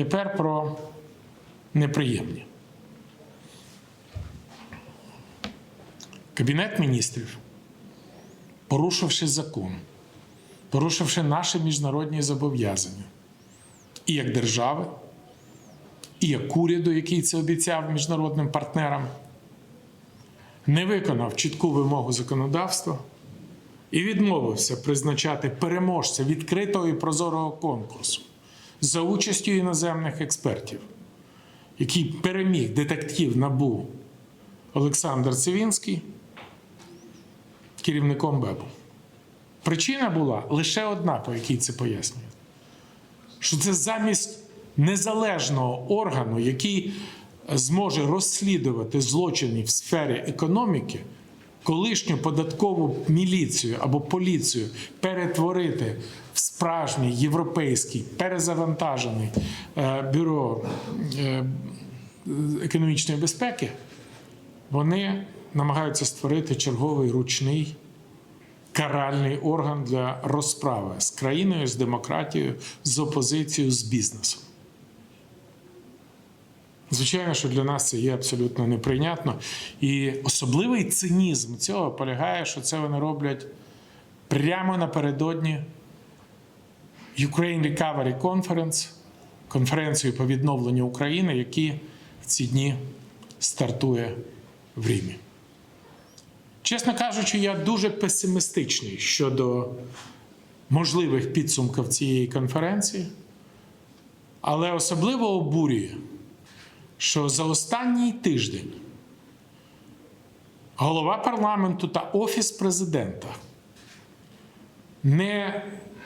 Тепер про неприємні. Кабінет міністрів, порушивши закон, порушивши наші міжнародні зобов'язання, і як держави, і як уряду, який це обіцяв міжнародним партнерам, не виконав чітку вимогу законодавства і відмовився призначати переможця відкритого і прозорого конкурсу за участю іноземних експертів, який переміг детектив НАБУ Олександр Цивінський керівником БЕБу. Причина була лише одна, по якій це пояснює. Що це замість незалежного органу, який зможе розслідувати злочини в сфері економіки, колишню податкову міліцію або поліцію перетворити в справжній європейський перезавантажений е, бюро е, економічної безпеки, вони намагаються створити черговий ручний каральний орган для розправи з країною, з демократією, з опозицією, з бізнесом. Звичайно, що для нас це є абсолютно неприйнятно. І особливий цинізм цього полягає, що це вони роблять прямо напередодні Ukraine Recovery Conference, конференцію по відновленню України, які в ці дні стартує в Римі. Чесно кажучи, я дуже песимістичний щодо можливих підсумків цієї конференції, але особливо обурює, що за останній тиждень голова парламенту та офіс президента не